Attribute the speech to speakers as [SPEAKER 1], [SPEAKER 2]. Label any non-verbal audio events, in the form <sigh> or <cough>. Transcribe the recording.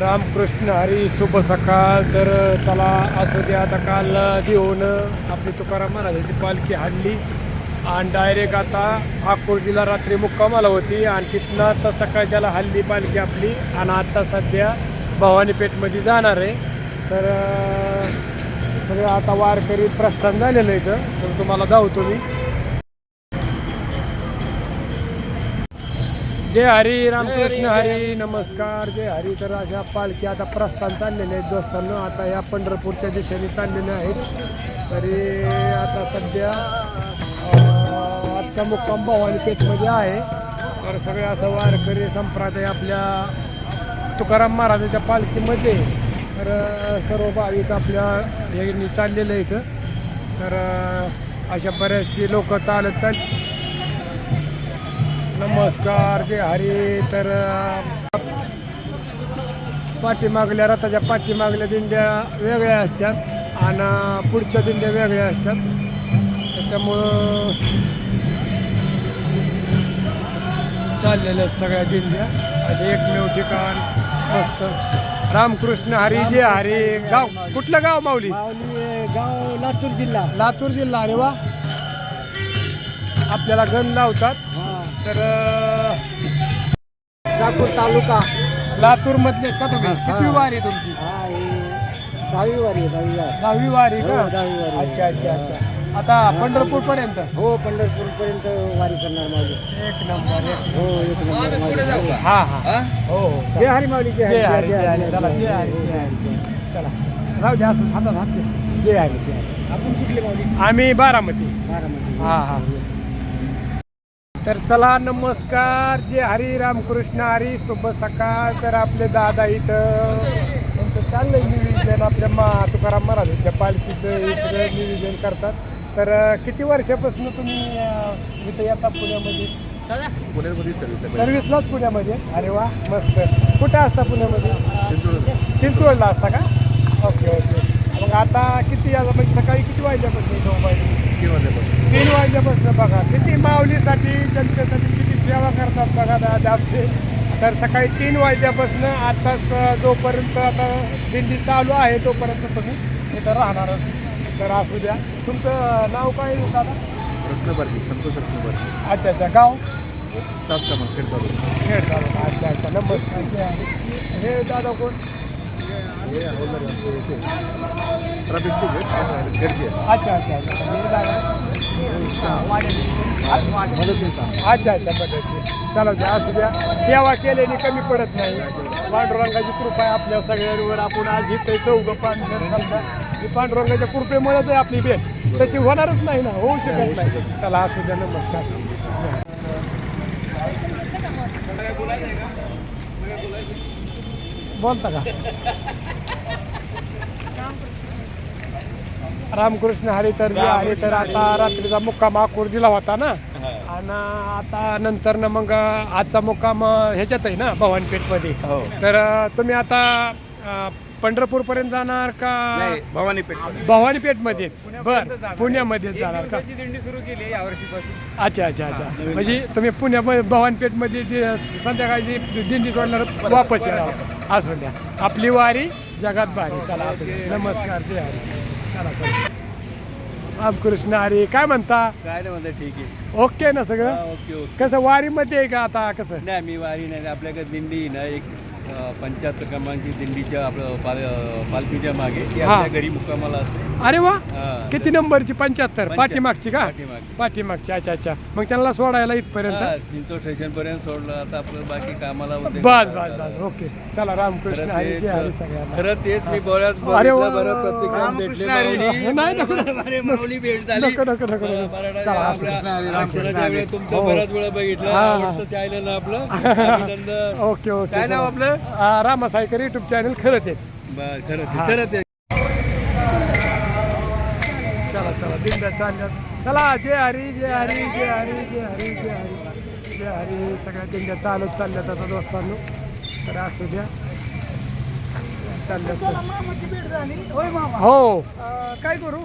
[SPEAKER 1] रामकृष्ण हरी शुभ सकाळ. तर चला असू द्या आता काल देऊन आपली तुकाराम महाराजाची पालखी हाडली आणि डायरेक्ट आता आकुर्डीला रात्री मुक्कामाला होती. आणि तिथनं आता सकाळच्याला हल्ली पालखी आपली. आणि आता सध्या भवानीपेठमध्ये जाणार आहे. तर सगळं आता वारकरी प्रस्थान झालेलं आहे इथं. तर तुम्हाला धावतो मी. जय हरी रामकृष्ण हरी नमस्कार. जय हरी. तर अशा पालखी आता प्रस्थान चाललेले आहेत दोस्तांनो. आता या पंढरपूरच्या दिशेने चाललेल्या आहेत. तरी आता सध्या आजचा मुक्काम भवानी पेठमध्ये आहे. तर सगळे असं वारकरी संप्रदाय आपल्या तुकाराम महाराजाच्या पालखीमध्ये. तर सर्व भाविक आपल्या यांनी चाललेलं आहे इथं तर अशा बऱ्याचशी लोक चालत चाल नमस्कार जय हरी. तर पाठीमागल्या रथाच्या पाठीमागल्या दिंड्या वेगळ्या असतात आणि पुढच्या दिंड्या वेगळ्या असतात. त्याच्यामुळं चाललेल्या आहेत सगळ्या दिंड्या. असे एकमेव ठिकाण मस्त. रामकृष्ण हरी जय हरी. गाव कुठलं गाव माऊली?
[SPEAKER 2] गाव लातूर जिल्हा.
[SPEAKER 1] लातूर जिल्हा. अरे वा. आपल्याला गण लावतात. तर
[SPEAKER 2] नागपूर तालुका.
[SPEAKER 1] लातूर मधले का तुम्ही. किती वारी तुमची?
[SPEAKER 2] हा हे दहावी वारी आहे, दहावी वारी.
[SPEAKER 1] दहावी वारी का?
[SPEAKER 2] हो, दहावी वारी.
[SPEAKER 1] अच्छा अच्छा अच्छा. आता पंढरपूर पर्यंत
[SPEAKER 2] हो पंढरपूर पर्यंत वारी करणार माऊली
[SPEAKER 1] एक नंबर एक
[SPEAKER 2] हो एक नंबर माऊली.
[SPEAKER 1] हा हा. हो? हो
[SPEAKER 2] जय हरी माऊली जय
[SPEAKER 1] जय
[SPEAKER 2] हरी
[SPEAKER 1] हरी, जय हरी. चला, जय हरी, जय हरी. चला. राहू द्या असं हात दे. जय हरी जय हरी.
[SPEAKER 2] आपण कुठले माऊली?
[SPEAKER 1] आम्ही बारामती.
[SPEAKER 2] बारामती.
[SPEAKER 1] हा हा. तर चला नमस्कार जय हरी रामकृष्ण हरी शुभ सकाळ. तर आपले दादा इथं. त्यांचं चाललंय नियोजन आपल्या मा तुकाराम महाराजांच्या पालखीचं हे सगळं नियोजन करतात. तर किती वर्षापासून तुम्ही इथं येता पुण्यामध्ये? सर्व्हिसलाच पुण्यामध्ये? अरे वा मस्त. कुठं असता पुण्यामध्ये? चिंचवडला. असता का? Okay okay. मग आता किती म्हणजे सकाळी किती वाजल्यापासून इथं आहे? तीन वाजल्यापासून बघा किती माऊलीसाठी जनतेसाठी किती सेवा करतात बघा दादा आमचे तर सकाळी तीन वाजल्यापासून आताच अं, जोपर्यंत आता दिंडी चालू आहे तोपर्यंत तुम्ही इथं राहणार तर असू द्या. तुमचं नाव काय दादा?
[SPEAKER 3] रत्नबारकी संतोष रत्नबारकी
[SPEAKER 1] अच्छा अच्छा. गाव?
[SPEAKER 3] तास का मग खेळ चालू
[SPEAKER 1] खेळ चालू अच्छा अच्छा. नमस्कार. हे दादा कोण? अच्छा अच्छा अच्छा. अच्छा अच्छा पद्धती चला द्या असू द्या. सेवा केल्याने कमी पडत नाही. पांडुरंगाची कृपा आहे आपल्या सगळ्यांवर. आपण आज इथे चौघ पांढर पांडुरंगाच्या कृपेमुळेच आहे आपली भेट. तशी होणारच नाही ना. होऊ शकत नाही. चला असू द्या नमस्कार. बोलता का? रामकृष्ण हरी तर जे हरी तर आता रात्रीचा मुक्काम आकूर दिला होता ना? आणि आता नंतर ना मग आजचा मुक्काम ह्याच्यात आहे ना भवानीपेठमध्ये.
[SPEAKER 3] हो.
[SPEAKER 1] तर तुम्ही आता पंढरपूर पर्यंत जाणार का?
[SPEAKER 3] नाही भवानी पेठ
[SPEAKER 1] भवानीपेठमध्येच बर पुण्यामध्येच जाणार का?
[SPEAKER 3] दिंडी सुरू केली या वर्षीपासून.
[SPEAKER 1] अच्छा अच्छा अच्छा. म्हणजे तुम्ही पुण्यामध्ये भवानीपेठमध्ये संध्याकाळची दिंडी सोडणार वापस येणार. असू द्या. आपली वारी जगात भारी. चला असू द्या. नमस्कार जय हरी. चला चला. रामकृष्ण हरी काय म्हणता?
[SPEAKER 3] काय नाही म्हणता ठीक आहे.
[SPEAKER 1] ओके ना सगळं?
[SPEAKER 3] Okay okay.
[SPEAKER 1] कसं वारीमध्ये आहे का आता? कसं?
[SPEAKER 3] नाही मी वारी नाही. आपल्याकडे दिंडी ना एक पंच्याहत्तर क्रमांकची दिंडीच्या आपलं पाल पालखीच्या मागे. ती
[SPEAKER 1] हा.
[SPEAKER 3] आपल्या घरी मुक्कामाला असते.
[SPEAKER 1] अरे वा.
[SPEAKER 3] हा.
[SPEAKER 1] किती नंबरची? पंच्याहत्तर. पाठीमागची का?
[SPEAKER 3] पाठीमागची.
[SPEAKER 1] पाठीमागची. अच्छा अच्छा. मग त्यांना सोडायला इथपर्यंत?
[SPEAKER 3] चिंचोड स्टेशन पर्यंत सोडलं. आता आपलं बाकी कामाला
[SPEAKER 1] बस बस. बस. ओके. चला रामकृष्ण
[SPEAKER 3] खरं
[SPEAKER 1] हरी
[SPEAKER 3] तेच-
[SPEAKER 1] जय हरी सगळ्यांना.
[SPEAKER 3] खरं तेच मी बऱ्याच
[SPEAKER 1] अरे वा.
[SPEAKER 3] बघितलं, बरं प्रत्यक्षात भेटले माऊली.
[SPEAKER 1] नाही, नको, नको.
[SPEAKER 3] अरे माऊली भेट झाली.
[SPEAKER 1] नको, नको, नको, चला,
[SPEAKER 3] आपल्या-. तुमचं. बऱ्याच वेळा बघितलं. आवडतं चॅनल आपलं. <laughs> अभिनंदन.
[SPEAKER 1] Okay okay.
[SPEAKER 3] काय नाव. आपलं?
[SPEAKER 1] रामासाईकर युट्यूब चॅनल खरं तेच.
[SPEAKER 3] बरं, खरं. ते- खरं ते.
[SPEAKER 1] चला चला दिंड्या चालल्यात चला जय हरी जय हरी जय हरी जय हरी जय हरी जय हरी. सगळ्या दिंड्या चालत चालल्यात आता दोस्तांनो. तर असू द्या. चालल्यात चल. हो.
[SPEAKER 2] काय करू?